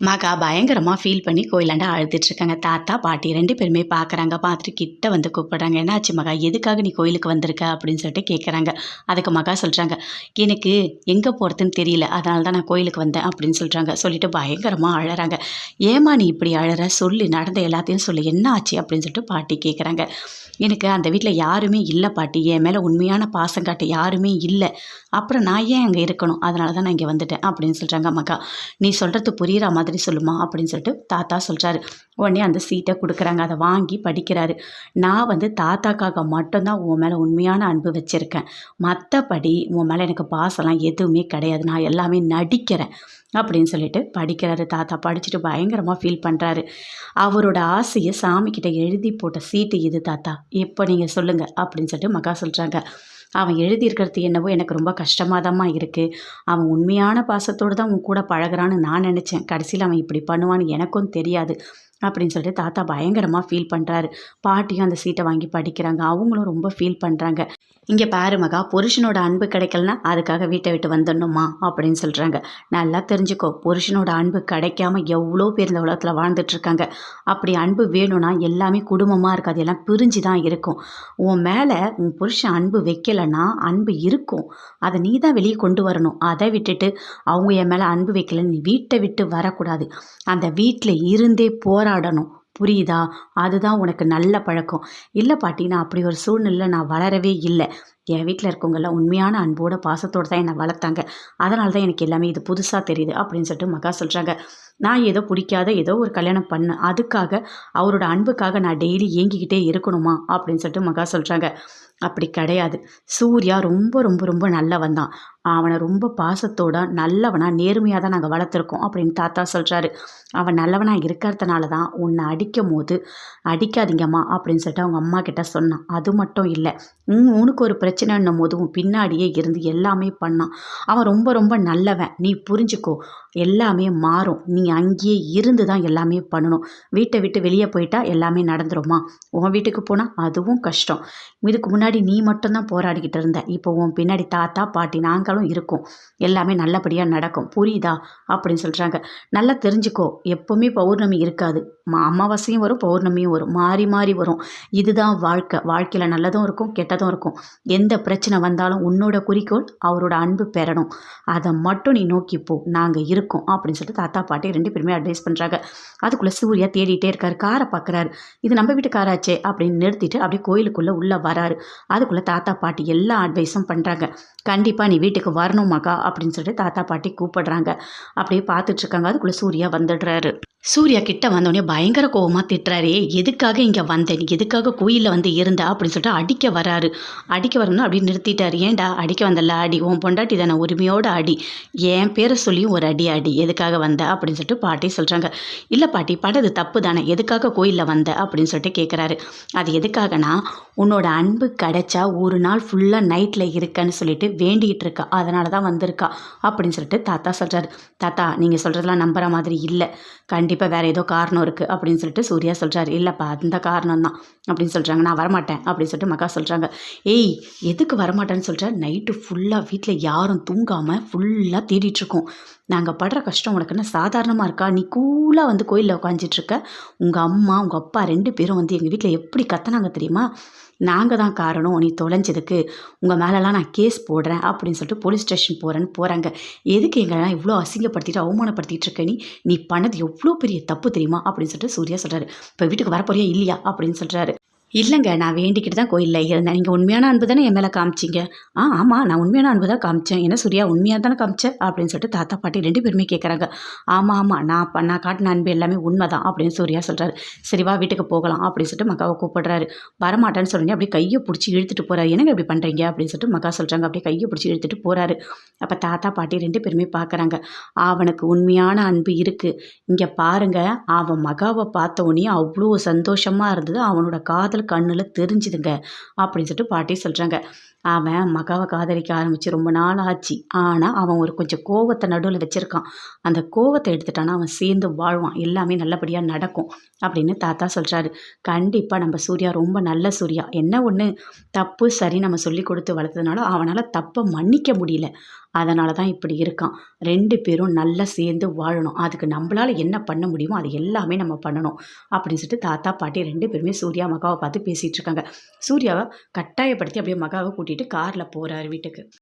மகா பயங்கரமாக ஃபீல் பண்ணி கோயிலாண்டா அழுதுட்ருக்காங்க. தாத்தா பாட்டி ரெண்டு பேருமே பார்க்குறாங்க பார்த்துட்டு கிட்ட வந்து கூப்பிடுறாங்க. என்னாச்சு மகா? எதுக்காக நீ கோயிலுக்கு வந்திருக்க? அப்படின்னு சொல்லிட்டு கேட்குறாங்க அதுக்கு மகா சொல்கிறாங்க எனக்கு எங்கே போகிறதுன்னு தெரியல. அதனால தான் நான் கோயிலுக்கு வந்தேன். அப்படின்னு சொல்கிறாங்க சொல்லிட்டு பயங்கரமாக அழகிறாங்க ஏமா நீ இப்படி அழற? சொல்லு. நடந்த எல்லாத்தையும் சொல்லு. என்ன ஆச்சு? அப்படின்னு சொல்லிட்டு பாட்டி கேட்குறாங்க எனக்கு அந்த வீட்டில் யாருமே இல்லை பாட்டி. என் மேலே உண்மையான பாசம் காட்ட யாருமே இல்லை. அப்புறம் நான் ஏன் அங்கே இருக்கணும்? அதனால தான் நான் இங்கே வந்துட்டேன். அப்படின்னு சொல்கிறாங்க மகா. நீ சொல்கிறது புரியுற மாதிரி சொல்லுமா? அப்படின்னு சொல்லிட்டு தாத்தா சொல்கிறாரு உடனே அந்த சீட்டை கொடுக்குறாங்க. அதை வாங்கி படிக்கிறாரு. நான் வந்து தாத்தாக்காக மட்டும்தான் உன் மேலே உண்மையான அன்பு வச்சுருக்கேன். மற்றபடி உன் மேலே எனக்கு பாசம்லாம் எதுவுமே கிடையாது. நான் எல்லாமே நடிக்கிறேன். அப்படின்னு சொல்லிட்டு படிக்கிறாரு தாத்தா. படிச்சுட்டு பயங்கரமாக ஃபீல் பண்ணுறாரு அவரோட ஆசையை சாமிக்கிட்ட எழுதி போட்ட சீட்டு இது தாத்தா. இப்போ நீங்கள் சொல்லுங்கள் அப்படின்னு சொல்லிட்டு மகா சொல்கிறாங்க அவன் எழுதியிருக்கிறது என்னவோ எனக்கு ரொம்ப கஷ்டமாக தாம்மா இருக்குது அவன் உண்மையான பாசத்தோடு தான் உன் கூட பழகுறான்னு நான் நினச்சேன். கடைசியில் அவன் இப்படி பண்ணுவான்னு எனக்கும் தெரியாது. அப்படின்னு சொல்லிட்டு தாத்தா பயங்கரமாக ஃபீல் பண்ணுறாரு பாட்டியும் அந்த சீட்டை வாங்கி படிக்கிறாங்க. அவங்களும் ரொம்ப ஃபீல் பண்ணுறாங்க இங்கே பாரு மகா புருஷனோட அன்பு கிடைக்கலனா அதுக்காக வீட்டை விட்டு வந்துடணுமா? அப்படின்னு சொல்கிறாங்க நல்லா தெரிஞ்சுக்கோ புருஷனோட அன்பு கிடைக்காம எவ்வளோ பேர் இந்த உலகத்தில் வாழ்ந்துட்டுருக்காங்க அப்படி அன்பு வேணும்னா எல்லாமே குடும்பமாக இருக்காது எல்லாம் பிரிஞ்சு தான் இருக்கும். உன் மேலே உன் புருஷன் அன்பு வைக்கலைன்னா அன்பு இருக்கும். அதை நீ தான் வெளியே கொண்டு வரணும். அதை விட்டுட்டு அவங்க என் மேலே அன்பு வைக்கலன்னு நீ வீட்டை விட்டு வரக்கூடாது. அந்த வீட்டில் இருந்தே போராடணும். புரியுதா? அதுதான் உனக்கு நல்ல பழக்கம். இல்லை பாட்டி நான் அப்படி ஒரு சூழ்நிலை நான் வளரவே இல்லை. என் வீட்டில் இருக்கவங்கெல்லாம் உண்மையான அன்போட பாசத்தோடு தான் என்னை வளர்த்தாங்க. அதனால தான் எனக்கு எல்லாமே இது புதுசாக தெரியுது அப்படின்னு சொல்லிட்டு மகா சொல்கிறாங்க நான் ஏதோ பிடிக்காத ஏதோ ஒரு கல்யாணம் பண்ணேன் அதுக்காக அவரோட அன்புக்காக நான் டெய்லி ஏங்கிக்கிட்டே இருக்கணுமா? அப்படின்னு சொல்லிட்டு மகா சொல்கிறாங்க அப்படி கிடையாது. சூர்யா ரொம்ப ரொம்ப ரொம்ப நல்லவன் தான். அவனை ரொம்ப பாசத்தோட நல்லவனாக நேர்மையாக தான் நாங்கள் வளர்த்துருக்கோம் அப்படின்னு தாத்தா சொல்கிறாரு அவன் நல்லவனாக இருக்கிறதுனால தான் உன்னை அடிக்கும் போது அடிக்காதீங்கம்மா அப்படின்னு சொல்லிட்டு அவங்க அம்மா கிட்ட சொன்னான். அது மட்டும் இல்லை. உன் உனக்கு ஒரு பிரச்சனைன்னும் போது உன் பின்னாடியே இருந்து எல்லாமே பண்ணான். அவன் ரொம்ப ரொம்ப நல்லவன். நீ புரிஞ்சுக்கோ. எல்லாமே மாறும். நீ அங்கேயே இருந்து தான் எல்லாமே பண்ணணும். வீட்டை விட்டு வெளியே போயிட்டா எல்லாமே நடந்துருமா? உன் வீட்டுக்கு போனால் அதுவும் கஷ்டம். இதுக்கு முன்னாடி நீ மட்டும்தான் போராடிக்கிட்டு இருந்த. இப்போ உன் பின்னாடி தாத்தா பாட்டி நாங்களும் இருக்கோம். எல்லாமே நல்லபடியாக நடக்கும். புரியுதா? அப்படின்னு சொல்கிறாங்க நல்லா தெரிஞ்சுக்கோ. எப்போவுமே பௌர்ணமி இருக்காது. மா அமாவாசையும் வரும் பௌர்ணமியும் வரும். மாறி மாறி வரும். இதுதான் வாழ்க்கை. வாழ்க்கையில் நல்லதும் இருக்கும் கெட்டதும் இருக்கும். எந்த பிரச்சனை வந்தாலும் உன்னோட குறிக்கோள் அவரோட அன்பு பெறணும். அதை மட்டும் நீ நோக்கி போ. நாங்கள் இருக்கோம் அப்படின்னு சொல்லிட்டு தாத்தா பாட்டி ரெண்டு பேருமே அட்வைஸ் பண்ணுறாங்க அதுக்குள்ளே சூர்யா தேடிட்டே இருக்காரு. காரை பார்க்குறாரு இது நம்ம வீட்டு காராச்சே அப்படின்னு நிறுத்திட்டு அப்படியே கோயிலுக்குள்ளே உள்ளே வராரு. அதுக்குள்ளே தாத்தா பாட்டி எல்லா அட்வைஸும் பண்ணுறாங்க கண்டிப்பாக நீ வீட்டுக்கு வரணும் மகா அப்படின்னு சொல்லிட்டு தாத்தா பாட்டி கூப்பிடுறாங்க. அப்படியே பார்த்துட்ருக்காங்க அதுக்குள்ளே சூர்யா வந்துடுறாரு. சூர்யா கிட்ட வந்தோடனே பயங்கர கோவமாக திட்டுறாரு. எதுக்காக இங்கே வந்தேன்? நீ எதுக்காக கோயிலில் வந்து இருந்தா? அப்படின்னு சொல்லிட்டு அடிக்க வராரு. அடிக்க வரணும் அப்படி நிறுத்திட்டாரு. ஏன்டா அடிக்க வந்தல அடி உன் பொண்டாட்டி தானே உரிமையோட அடி. என் பேரை சொல்லியும் ஒரு அடி அடி. எதுக்காக வந்த? அப்படின்னு சொல்லிட்டு பாட்டி சொல்கிறாங்க இல்லை பாட்டி படது தப்பு தானே. எதுக்காக கோயிலில் வந்த? அப்படின்னு சொல்லிட்டு கேட்குறாரு அது எதுக்காகனா உன்னோட அன்பு கிடைச்சா ஒரு நாள் ஃபுல்லாக நைட்டில் இருக்கன்னு சொல்லிட்டு வேண்டிகிட்டு இருக்கா. அதனால தான் வந்திருக்கா. அப்படின்னு சொல்லிட்டு தாத்தா சொல்கிறாரு தாத்தா நீங்கள் சொல்கிறதெல்லாம் நம்புற மாதிரி இல்லை. கண்டிப்பாக வேறு ஏதோ காரணம் இருக்குது அப்படின்னு சொல்லிட்டு சூர்யா சொல்கிறாரு இல்லைப்பா அந்த காரணம் தான் அப்படின்னு சொல்கிறாங்க நான் வரமாட்டேன் அப்படின்னு சொல்லிட்டு மக்கா சொல்கிறாங்க ஏய் எதுக்கு வரமாட்டேன்னு சொல்கிற நைட்டு ஃபுல்லாக வீட்டில் யாரும் தூங்காமல் ஃபுல்லாக தேடிட்டுருக்கோம் நாங்கள் படுற கஷ்டம் உனக்கு என்ன சாதாரணமாக இருக்கா? நீ கூலாக வந்து கோயிலில் உட்காந்துட்ருக்க உங்கள் அம்மா உங்கள் அப்பா ரெண்டு பேரும் வந்து எங்கள் வீட்டில் எப்படி கத்தனாங்க தெரியுமா? நாங்கள் தான் காரணம். நீ தொலைஞ்சதுக்கு. உங்கள் மேலெலாம் நான் கேஸ் போடுறேன் அப்படின்னு சொல்லிட்டு போலீஸ் ஸ்டேஷன் போகிறேன்னு போகிறாங்க எதுக்கு எங்களெல்லாம் இவ்வளோ அசிங்கப்படுத்திட்டு அவமானப்படுத்திட்டு இருக்க நீ? நீ பண்ணது எவ்வளோ பெரிய தப்பு தெரியுமா? அப்படின்னு சொல்லிட்டு சூர்யா சொல்கிறாரு இப்போ வீட்டுக்கு வரப்போறியா? இல்லையா? அப்படின்னு சொல்கிறாரு இல்லைங்க நான் வேண்டிக்கிட்டு தான் கோயிலில் இருந்தேன். நீங்கள் உண்மையான அன்பு தானே என் மேலே காமிச்சிங்க? ஆ ஆமாம் நான் உண்மையான அன்பு தான் காமிச்சேன். ஏன்னா சூர்யா உண்மையாக தானே காமிச்சேன் அப்படின்னு சொல்லிட்டு தாத்தா பாட்டி ரெண்டு பேருமே கேட்குறாங்க ஆமாம் ஆமாம் நான் நான் காட்டின அன்பு எல்லாமே உண்மை தான் அப்படின்னு சூர்யா சொல்கிறாரு சரிவா வீட்டுக்கு போகலாம் அப்படின்னு சொல்லிட்டு மக்காவை கூப்பிடுறாரு. வரமாட்டேன்னு சொல்லுங்க அப்படியே கையை பிடிச்சி இழுத்துட்டு போகிறாரு என்னங்க இப்படி பண்ணுறீங்க அப்படின்னு சொல்லிட்டு மக்கா சொல்கிறாங்க அப்படியே கையை பிடிச்சி இழுத்துட்டு போகிறாரு அப்போ தாத்தா பாட்டி ரெண்டு பேருமே பார்க்குறாங்க அவனுக்கு உண்மையான அன்பு இருக்குது இங்கே பாருங்கள் அவன் மகாவை பார்த்த உடனே அவ்வளோ சந்தோஷமாக இருந்தது. அவனோட காதல் கண்ணில் தெரிஞ்சுதுங்க. அப்படின்னு சொல்லிட்டு பாட்டி சொல்கிறாங்க அவன் மகாவை காதலிக்க ஆரம்பித்து ரொம்ப நாள் ஆச்சு. ஆனால் அவன் ஒரு கொஞ்சம் கோவத்தை நடுவில் வச்சுருக்கான். அந்த கோவத்தை எடுத்துட்டானா அவன் சேர்ந்து வாழ்வான். எல்லாமே நல்லபடியாக நடக்கும் அப்படின்னு தாத்தா சொல்கிறாரு கண்டிப்பாக நம்ம சூர்யா ரொம்ப நல்ல சூர்யா. என்ன ஒன்று தப்பு சரி நம்ம சொல்லி கொடுத்து வளர்த்ததுனால அவனால் தப்பை மன்னிக்க முடியல. அதனால தான் இப்படி இருக்கான். ரெண்டு பேரும் நல்லா சேர்ந்து வாழணும். அதுக்கு நம்மளால் என்ன பண்ண முடியுமோ அது எல்லாமே நம்ம பண்ணணும் அப்படின்னு சொல்லிட்டு தாத்தா பாட்டி ரெண்டு பேருமே சூர்யா மகாவை பார்த்து பேசிகிட்டு இருக்காங்க. சூர்யாவை கட்டாயப்படுத்தி அப்படியே மகாவை கூட்டிகிட்டு காரில் போகிறாரு வீட்டுக்கு.